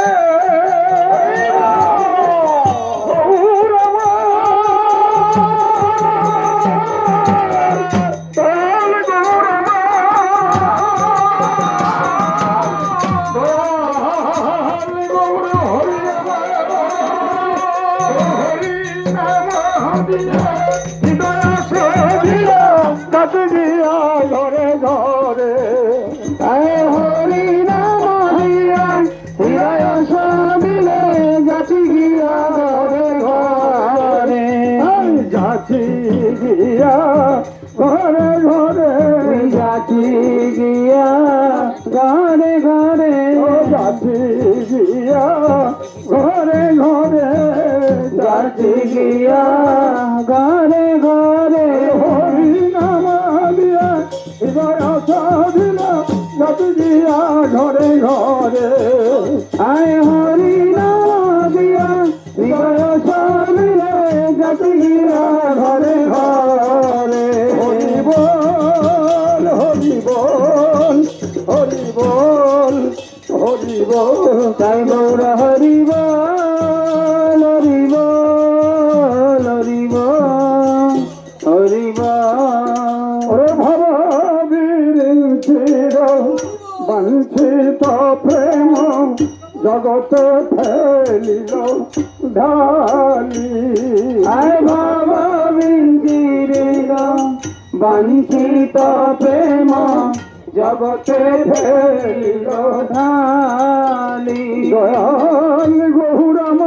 Oh! জগতে ঢালি দয়াল গৌরম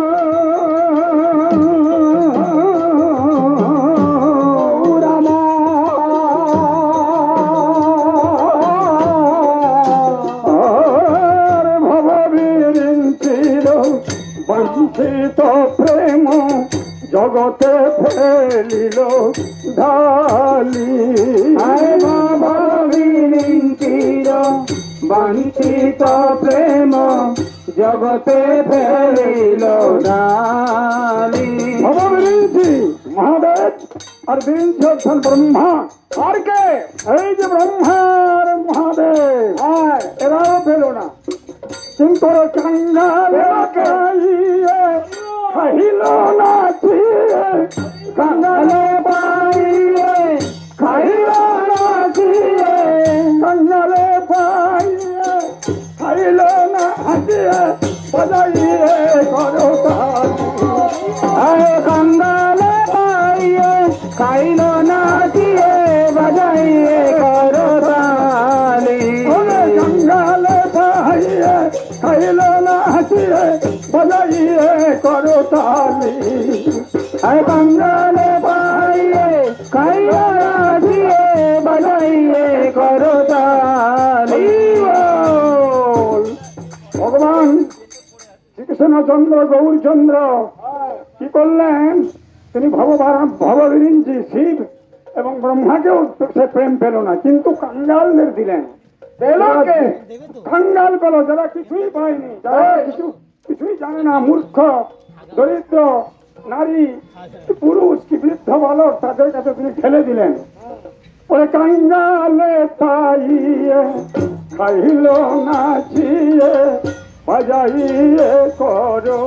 বঞ্চিত প্রেম জগতে ফেলিল ঢালি। বাবা বঞ্চিত প্রেম জগতে ফেলিল ঢালি বাবা বিরিঞ্চি মহাদেব আর বিরিঞ্চি হচ্ছেন ব্রহ্মা আর কে এই যে ব্রহ্মার মহাদেব হ্যাঁ এরাও পেল না কিন্তু কাঙ্গালে কাইয়ে খাইল না চিয়ে কাঙ্গালে পাইয়ে বজাইয়ে করো আয় কাঙ্গালে পাইয়ে খাইল না চিয়ে বজাইয়ে করো তালি কাঙ্গালে পাইয়ে খাইল না শ্রীকৃষ্ণচন্দ্র গৌরচন্দ্র। কি করলেন? তিনি ভগবান ভববিরিঞ্চি শিব এবং ব্রহ্মাকেও সে প্রেম পেল না কিন্তু কাঙ্গালদের দিলেন। কাঙ্গাল পেল যারা কিছুই পায়নি যারা কিছু কিছুই জানে না মূর্খ দরিদ্র নারী পুরুষ কি বৃদ্ধ বালক তাদের কাছে তিনি ঠেলে দিলেন। ওরে কাঙ্গালে পাইয়ে খাইল নাচিয়ে বাজাইয়ে করো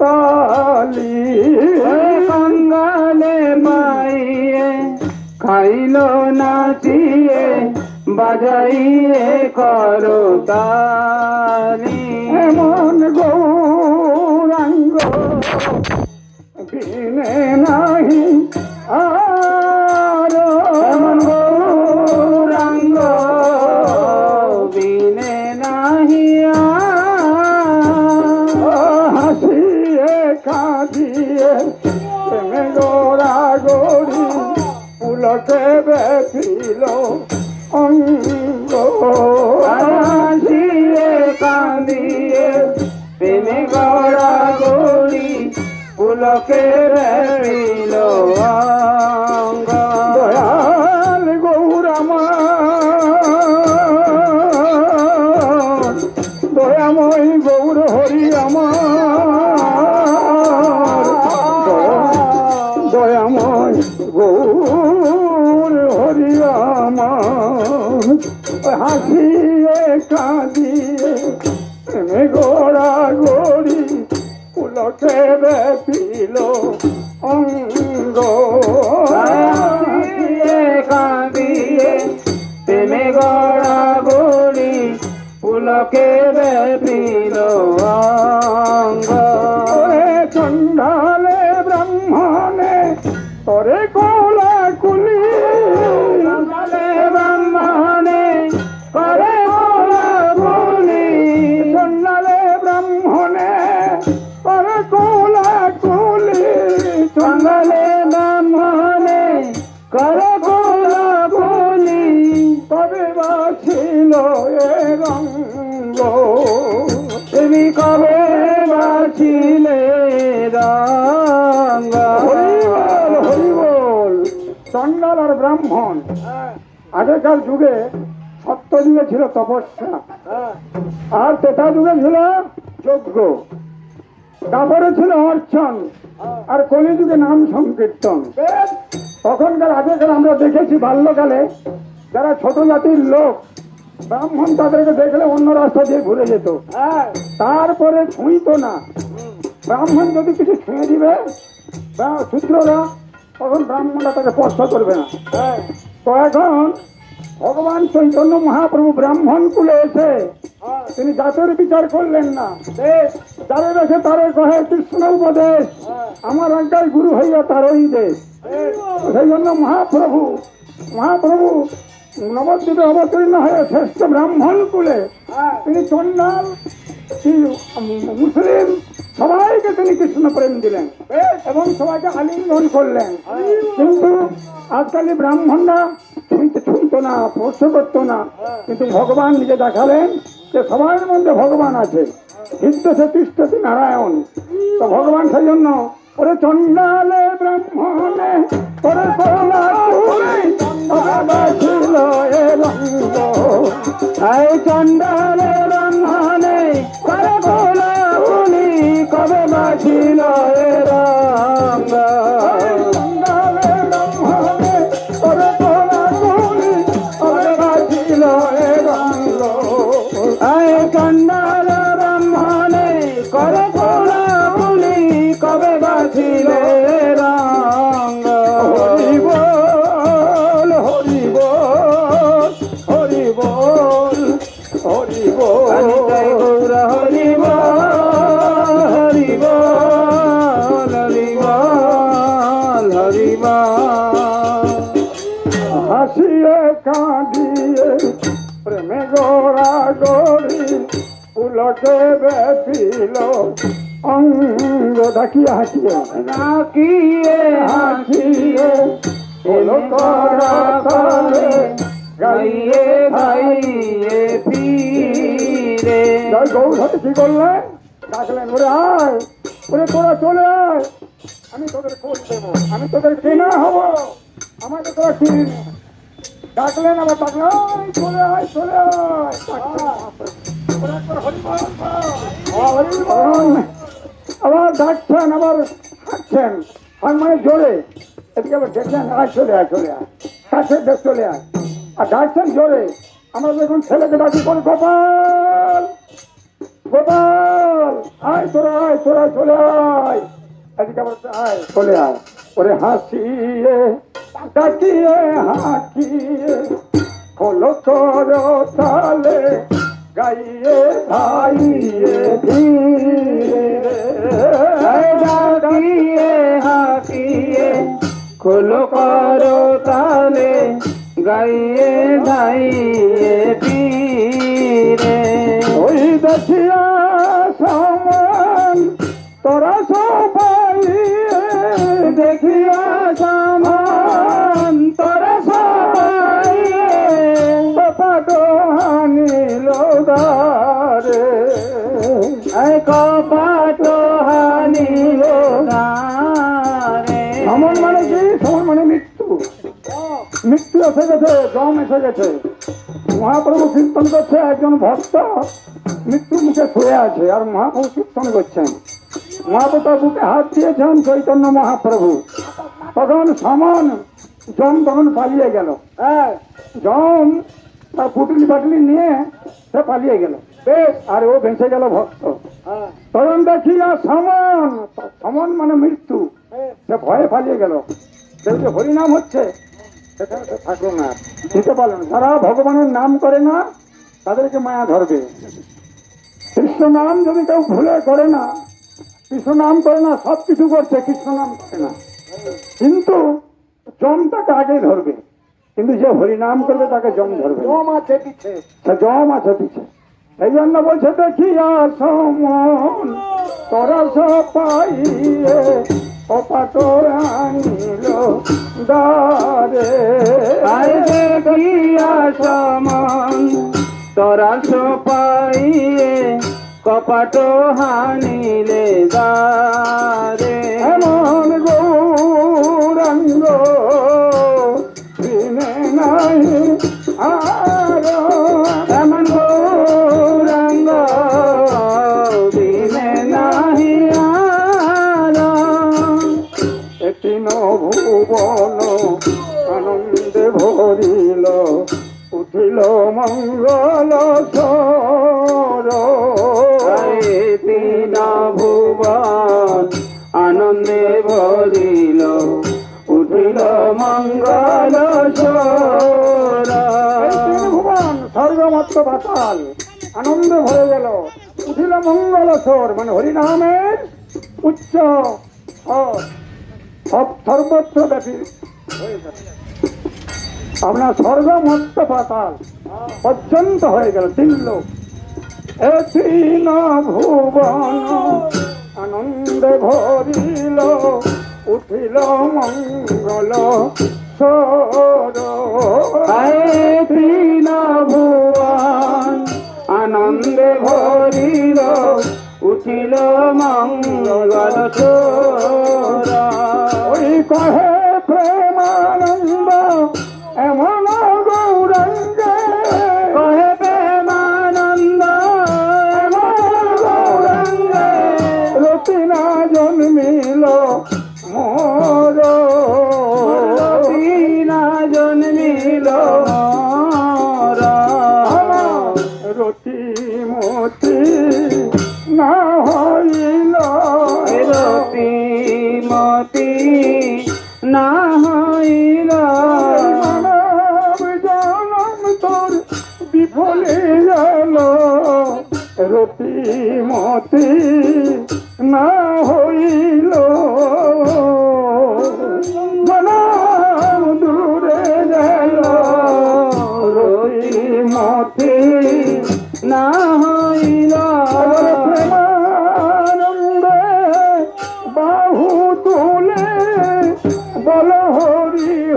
তালি। কাঙ্গালে পাইয়ে খাইল নাচিয়ে বাজাইয়ে করো তালি। এমন গৌরাঙ্গ বিনে নাহি আর পুলকে বেছিল অঙ্গ। হাসিয়ে কাঁদিয়ে তিনি গড়া গড়ি পুলকে বেছিল অঙ্গ আগেকার যুগে সত্য যুগে ছিল তপস্যা। আর তেতা যুগে ছিল যজ্ঞ। তারপরে ছিল অর্চন। আর কলি যুগে নাম সংকীর্তন। তখনকার আগেকার আমরা দেখেছি বাল্যকালে যারা ছোট জাতির লোক ব্রাহ্মণ তাদেরকে দেখলে অন্য রাস্তা দিয়ে ঘুরে যেত। তারপরে ছুঁইতো না। ব্রাহ্মণ যদি কিছু ছুঁয়ে দিবে শূদ্ররা তখন ব্রাহ্মণরা তাকে স্পর্শ করবে না। তো এখন ভগবান চৈতন্য মহাপ্রভু ব্রাহ্মণ কুলে এসে তিনি জাতের বিচার করলেন না। যারে দেখে তারে কহে কৃষ্ণ উপদেশ আমার আজ্ঞায় গুরু হইয়া তারই দেশ। সেই জন্য মহাপ্রভু মহাপ্রভু নবদ্বীপে অবতীর্ণ হয়ে শ্রেষ্ঠ ব্রাহ্মণ কুলে তিনি চন্ডাল মুসলিম সবাইকে তিনি কৃষ্ণ প্রেম দিলেন এবং সবাইকে আলিঙ্গন করলেন। কিন্তু আজকাল ব্রাহ্মণরা ছুঁইতো না স্পর্শ করতো না। কিন্তু ভগবান নিজে দেখালেন যে সবার মধ্যে ভগবান আছে। হিন্দসে তিষ্ঠতি নারায়ণ। তো ভগবান সেই জন্য ওরে চন্ডালে ব্রাহ্মণে ওরে চণ্ডালে ব্রাহ্মণে কবে বাঁচিল এ হাসিয়ে কাঁদিয়ে প্রেমে গোড়া গড়ি পুলকে বেপিল অঙ্গ ডাকিয়ে হাসিয়ে। নাকিয়ে হাসিয়ে পুল করা তলে গাইয়ে গাইয়ে ফিরে। জয় গৌর হাতে কি করলেন ডাকলেন ওরে আয় ওরে তোরা চলে আয়। আমি তোদের খোঁজ দেবো আমি তোদের কেনা হব। আমাকে তোরা কিনে। ডাকলেন আবার ডাকলেন চলে আয় চলে আয় আবার ডাকছেন, আবার হাঁটছেন আর মানে জোরে। এদিকে আবার দেখলেন, আয়, চলে আয় চলে আয়, কাছে দেখ, চলে আয়। আর ডাকছেন জোরে, আমরা দেখুন ছেলেকে ডাকি, বল, গোপাল গোপাল, আয় তোরা আয় তোরা চলে আয়। এদিকে আবার আয়, চলে আয়। ওরে হাসিয়ে ডাকিয়ে হাঁকিয়ে খোলো করো তালে গাইয়ে ভাইয়ে ধীরে। ডাকিয়ে হাকিয়ে খোলো করো তালে গাইয়ে গাইয়ে পীরে ওই দেখিয়া সমান তোরা সবাই দেখিয়া সমান কপাট হানিল গারে সমন মানে কি? সমন মানে মৃত্যু। মৃত্যু এসে গেছে দম এসে গেছে। মহাপ্রভু কীর্তন করছে একজন ভক্ত মৃত্যু মুখে শুয়ে আছে আর মহাপ্রভু কীর্তন করছেন। মহাপ্রভু বুকে হাত দিয়েছেন চৈতন্য মহাপ্রভু। তখন সমন জম তখন পালিয়ে গেল। হ্যাঁ। জম তার পুটলি পাটলি নিয়ে সে পালিয়ে গেল। বেশ আর ও বেঁচে গেল ভক্ত। তখন দেখিয়া সমন সমন মানে মৃত্যু। হ্যাঁ। সে ভয়ে পালিয়ে গেল। দেখছে হরিনাম হচ্ছে সেখানে সে থাকল না দিতে পারল না। যারা ভগবানের নাম করে না তাদেরকে মায়া ধরবে। কৃষ্ণ নাম যদি কেউ ভুলে করে না কৃষ্ণ নাম করে না সব কিছু করছে কৃষ্ণ নাম করে না। কিন্তু জম তাকে আগে ধরবে। কিন্তু যে হরিনাম করবে তাকে জম ধরবে। জম আছে পিছে। সে জম আছে পিছে। এই জন্য বলছে দেখিয়া সমন তোরা সব পাইয়ে অপাত আনিল দারে আরে দেখিয়া সমান তোরা সোপাইয়ে কপাট হানিলে দারে এমন গৌরাঙ্গ দিনে নাই আর। এমন ভুবন আনন্দে ভরিল উঠিল মঙ্গল তিন ভুবন আনন্দে ভরিল উঠিল মঙ্গল ভুবন স্বর্গমত্ত পাতাল আনন্দে ভরে গেল উঠিল মঙ্গল স্বর মানে হরিনামের উচ্চ স্বর। সব সর্বত্র ব্যাপী হয়ে স্বর্গমত্ত পাতাল পর্যন্ত হয়ে গেল তিন লোক। এ তিন ভুবন, আনন্দে ভরিল, উঠিল মঙ্গল সর আয়ে তিন ভুবন, আনন্দে ভরিল, উঠিল মঙ্গল সোর ওই কহে প্রেমানন্দ এমন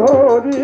হরি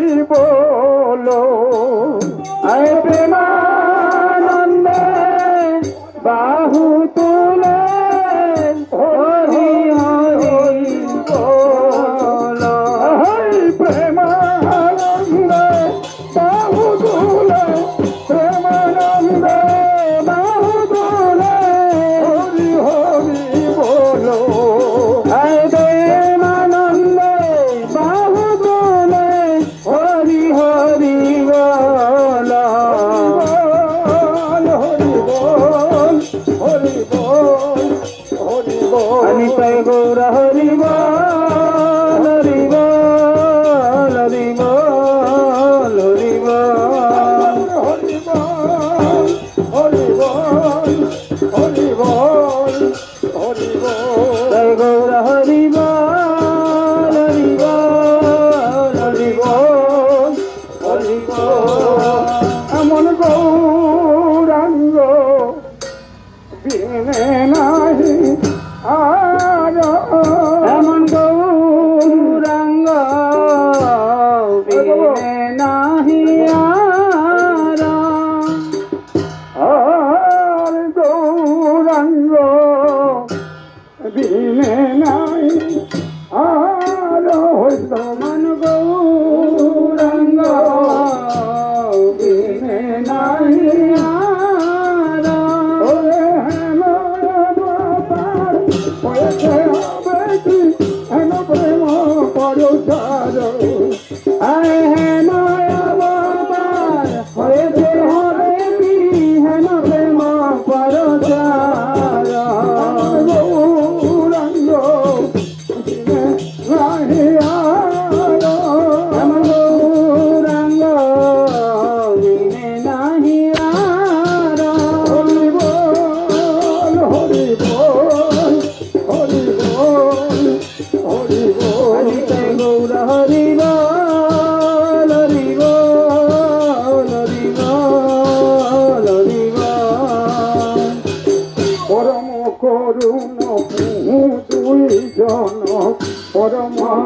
I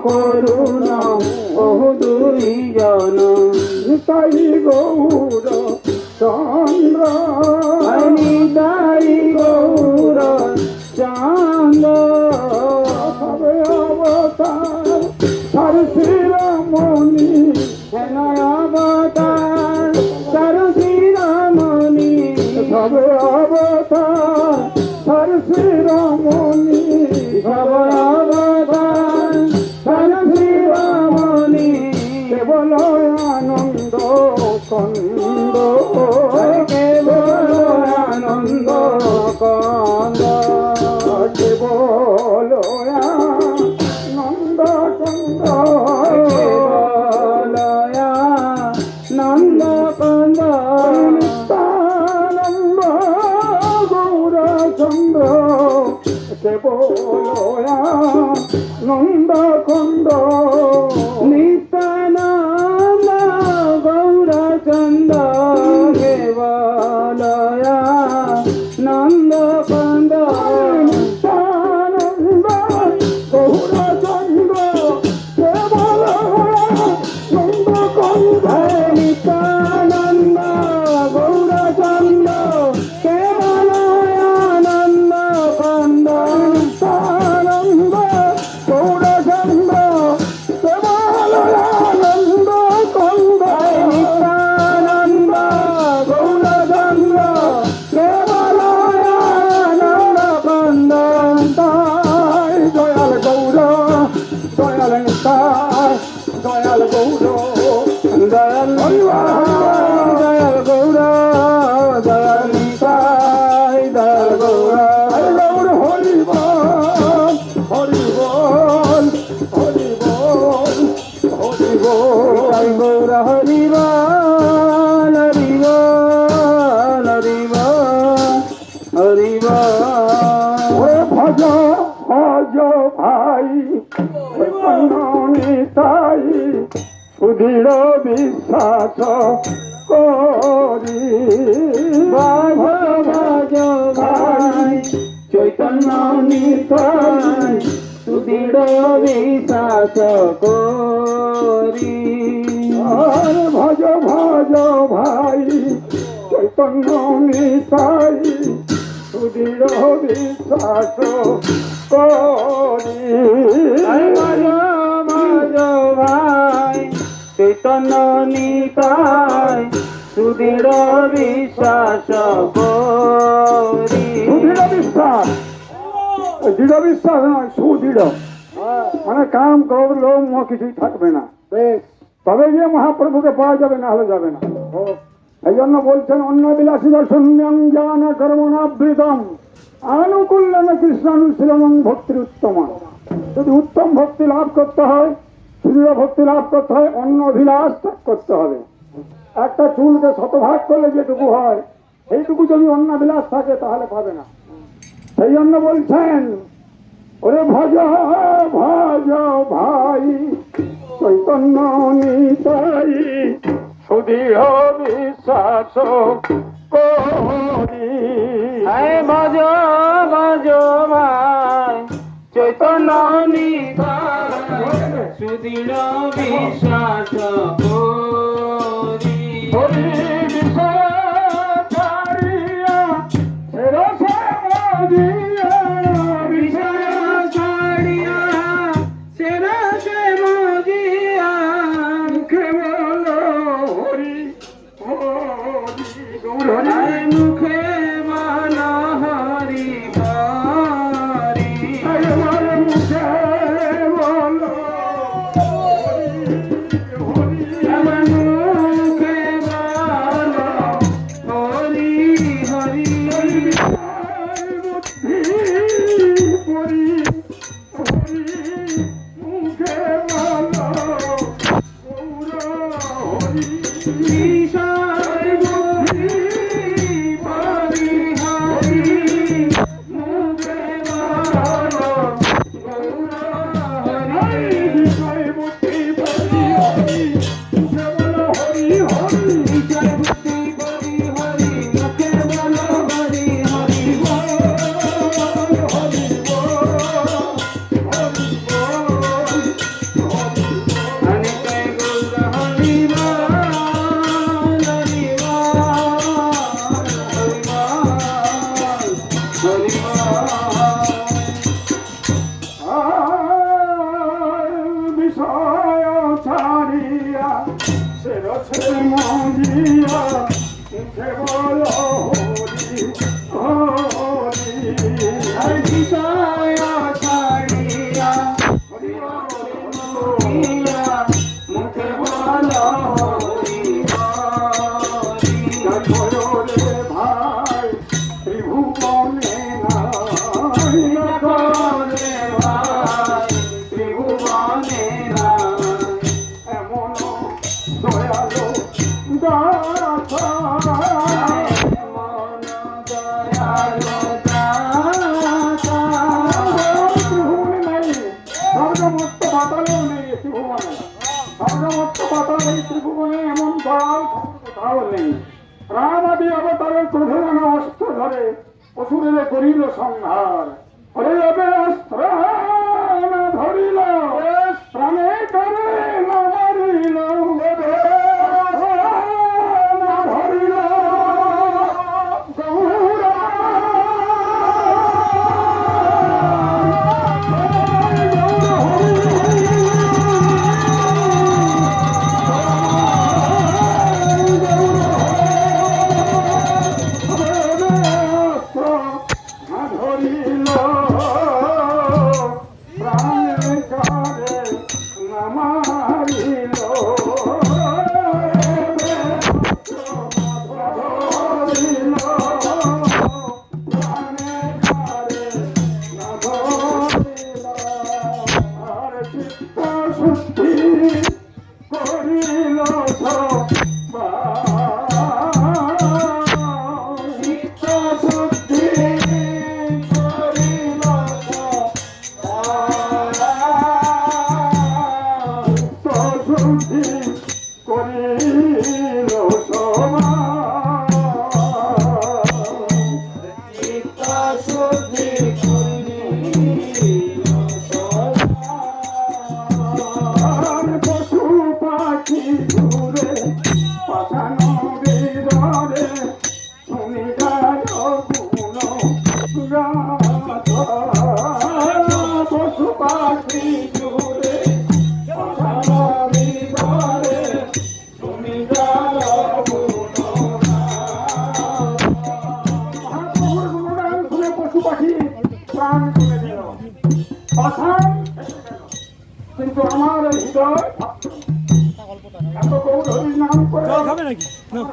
করুণ i don't nombre. বিশ্বাস করি। আর ভজ ভজ ভাই চৈতন্য নিতাই সুদৃঢ় বিশ্বাস করি। বাজ বাজ ভাই চৈতন্য নিতাই সুদৃঢ় বিশ্বাস করি। সুদৃঢ় বিশ্বাস। দৃঢ় বিশ্বাস নয় সুদৃঢ়। মানে কাম ক্রোধ লোভ মোহ কিছুই থাকবে না। তবে গিয়ে মহাপ্রভুকে পাওয়া যাবে, না হলে যাবে না। এই জন্য বলছেন অন্য বিলাসী শূন্যং জ্ঞান কর্মণাবৃতম। আনুকূল্যনে কৃষ্ণানুশীলন ভক্তির উত্তম যদি উত্তম ভক্তি লাভ করতে হয়, সুদৃঢ় ভক্তি লাভ করতে হয়, অন্য অভিলাষ ত্যাগ করতে হবে। একটা চুলকে শতভাগ করলে যেটুকু হয়, সেইটুকু যদি অন্য বিলাস থাকে, তাহলে পাবে না। সেই জন্য বলছেন ওরে ভজ ভজ ভাই, চৈতন্য নিতাই, সুদৃঢ় বিশ্বাস করি। ভজ ভজ ভাই, চৈতন্য নিতাই, সুদৃঢ় বিশ্বাস করি। Oh, আমার হৃদয় এত গৌর হরি নাম করে খাবে নাকি?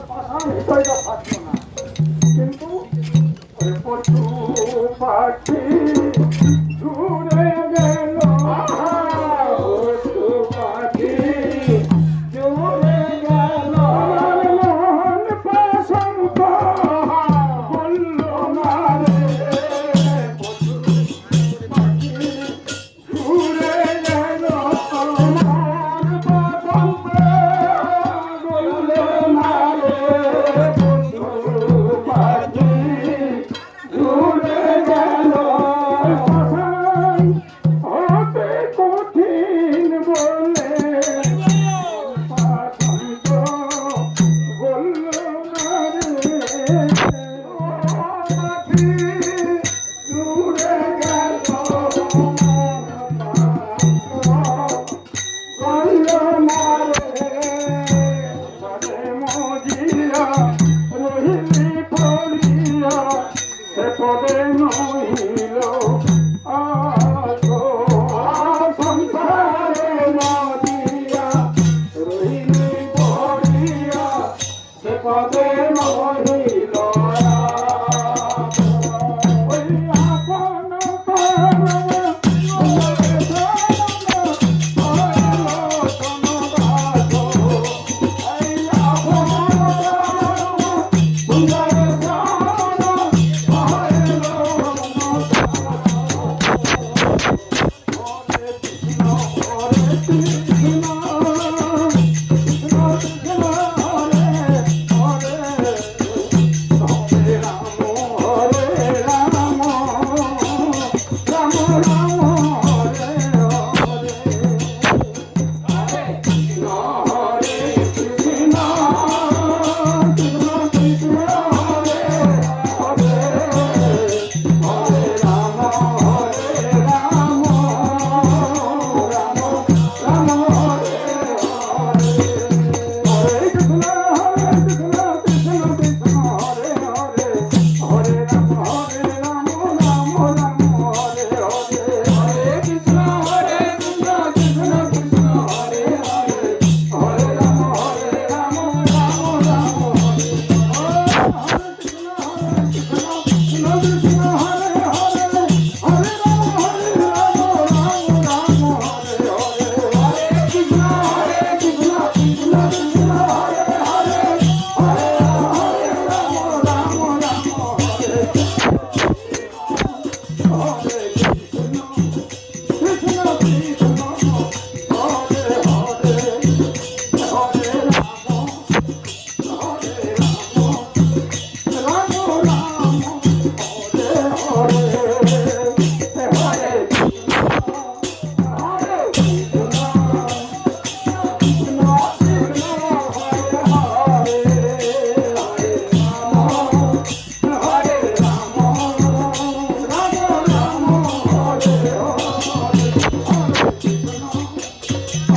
পাষাণ হৃদয়টা থাকতো না। কিন্তু পশু পাখি ছুড়ে গেল।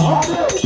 Hadi.